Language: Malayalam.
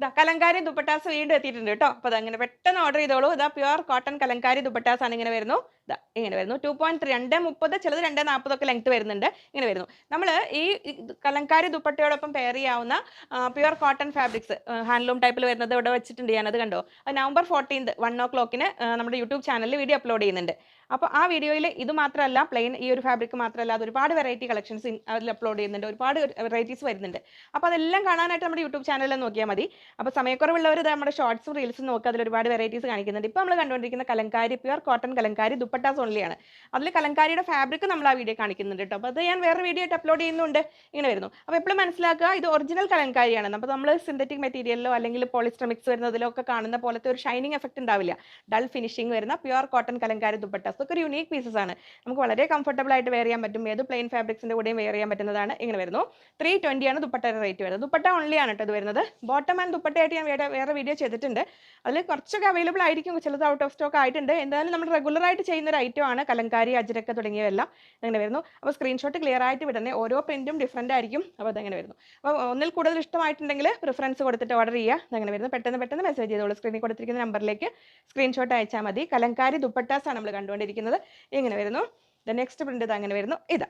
ഇതാ കലങ്കാരി ദുപ്പട്ടാസ് വീണ്ടും എത്തിയിട്ടുണ്ട് കേട്ടോ. അപ്പോൾ അതങ്ങനെ പെട്ടെന്ന് ഓർഡർ ചെയ്തോളൂ. ഇതാ പ്യുവർ കോട്ടൺ കലങ്കാരി ദുപ്പട്ടാസ് ആണ് ഇങ്ങനെ വരുന്നു. ഇതാ ഇങ്ങനെ വരുന്നു. ടു പോയിന്റ് രണ്ട് മുപ്പത് ചിലത് രണ്ട് നാൽപ്പതൊക്കെ ലെങ്ത് വരുന്നുണ്ട്. ഇങ്ങനെ വരുന്നു. നമ്മൾ ഈ കലങ്കാരി ദുപ്പട്ടയോടൊപ്പം പെയർ ചെയ്യാവുന്ന പ്യുവർ കോട്ടൺ ഫാബ്രിക്സ് ഹാൻഡ്ലൂം ടൈപ്പിൽ വരുന്നത് ഇവിടെ വെച്ചിട്ടുണ്ട്. ഞാനത് കണ്ടോ? നവംബർ ഫോർട്ടീൻത് വൺ ഓ ക്ലോക്കിന് നമ്മുടെ യൂട്യൂബ് ചാനലിൽ വീഡിയോ അപ്ലോഡ് ചെയ്യുന്നുണ്ട്. അപ്പോൾ ആ വീഡിയോയിൽ ഇത് മാത്രമല്ല പ്ലെയിൻ ഈ ഒരു ഫാബ്രിക് മാത്രമല്ല അത് ഒരുപാട് വെറൈറ്റി കളക്ഷൻസ് അതിൽ അപ്ലോഡ് ചെയ്യുന്നുണ്ട് ഒരുപാട് വെറൈറ്റീസ് വരുന്നുണ്ട്. അപ്പോൾ അതെല്ലാം കാണാനായിട്ട് നമ്മുടെ യൂട്യൂബ് ചാനലിൽ നോക്കിയാൽ മതി. അപ്പോൾ സമയക്കുറവുള്ളവർ നമ്മുടെ ഷോർട്സും റീൽസും നോക്കുക അതിൽ ഒരുപാട് വെറൈറ്റീസ് കാണിക്കുന്നുണ്ട്. ഇപ്പോൾ നമ്മൾ കണ്ടുകൊണ്ടിരിക്കുന്ന കലങ്കാരി പ്യുവർ കോട്ടൺ കലങ്കാരി ദുപ്പട്ടാസ് ഓൺലിയാണ് അതിൽ കലങ്കാരിയുടെ ഫാബ്രിക് നമ്മൾ ആ വീഡിയോ കാണിക്കുന്നുണ്ട് കേട്ടോ. അപ്പോൾ അത് ഞാൻ വേറെ വീഡിയോ ആയിട്ട് അപ്ലോഡ് ചെയ്യുന്നുണ്ട്. ഇങ്ങനെ വരുന്നു. അപ്പോൾ എപ്പോഴും മനസ്സിലാക്കുക ഇത് ഒറിജിനൽ കലങ്കാരിയാണ്. അപ്പോൾ നമ്മൾ സിന്തറ്റിക് മെറ്റീരിയലിലോ അല്ലെങ്കിൽ പോളിസ്റ്റർ മിക്സ് വരുന്നതിലോ ഒക്കെ കാണുന്ന പോലത്തെ ഒരു ഷൈനിങ് എഫക്റ്റ് ഉണ്ടാവില്ല. ഡൾ ഫിനിഷിംഗ് വരുന്ന പ്യുവർ കോട്ടൺ കലങ്കാരി ദുപ്പട്ടാസ്. ഇതൊക്കെ ഒരു യുണീക് പീസസ് ആണ്. നമുക്ക് വളരെ കംഫർട്ടബിൾ ആയിട്ട് വെയർ ചെയ്യാൻ പറ്റും. ഏത് പ്ലെയിൻ ഫാബ്രിക്സിന്റെ കൂടെയും വെയർ ചെയ്യാൻ പറ്റുന്നതാണ്. ഇങ്ങനെ വരുന്നു. ത്രീ ട്വന്റി ആണ് ദുപ്പട്ടയുടെ റേറ്റ് വരുന്നത്. ദുപ്പട്ട ഓൺലി ആണ് കേട്ടോ ഇത് വരുന്നത്. ബോട്ടം ആൻഡ് ദുപ്പട്ടയായിട്ട് ഞാൻ വേറെ വേറെ വീഡിയോ ചെയ്തിട്ടുണ്ട്. അതിൽ കുറച്ചൊക്കെ അവൈലബിൾ ആയിരിക്കും. ചിലത് ഔട്ട് ഓഫ് സ്റ്റോക്ക് ആയിട്ടുണ്ട്. എന്തായാലും നമ്മൾ റെഗുലർ ആയിട്ട് ചെയ്യുന്ന ഒരു ഐറ്റം ആണ്. കലങ്കാരി അജരക്ക തുടങ്ങിയവയെല്ലാം ഇങ്ങനെ വരുന്നു. അപ്പോൾ സ്ക്രീൻഷോട്ട് ക്ലിയർ ആയിട്ട് വിടണേ ഓരോ പ്രിന്റും ഡിഫറെന്റ് ആയിരിക്കും. അപ്പോൾ അതങ്ങനെ വരുന്നു. അപ്പോൾ ഒന്നിൽ കൂടുതൽ ഇഷ്ടമായിട്ടുണ്ടെങ്കിൽ പ്രിഫറൻസ് കൊടുത്തിട്ട് ഓർഡർ ചെയ്യുക. അങ്ങനെ വരുന്നു. പെട്ടെന്ന് പെട്ടെന്ന് മെസ്സേജ് ചെയ്തോളൂ. സ്ക്രീനിൽ കൊടുത്തിരിക്കുന്ന നമ്പറിലേക്ക് സ്ക്രീൻഷോട്ട് അയച്ചാൽ മതി. കലങ്കാരി ദുപ്പട്ടാസ് ആണ് നമ്മൾ കണ്ടുകൊണ്ടിരിക്കുന്നത്. ഇങ്ങനെ വരുന്നു. ദ നെക്സ്റ്റ് പ്രിന്റ് ഇത് അങ്ങനെ വരുന്നു. ഇതാ.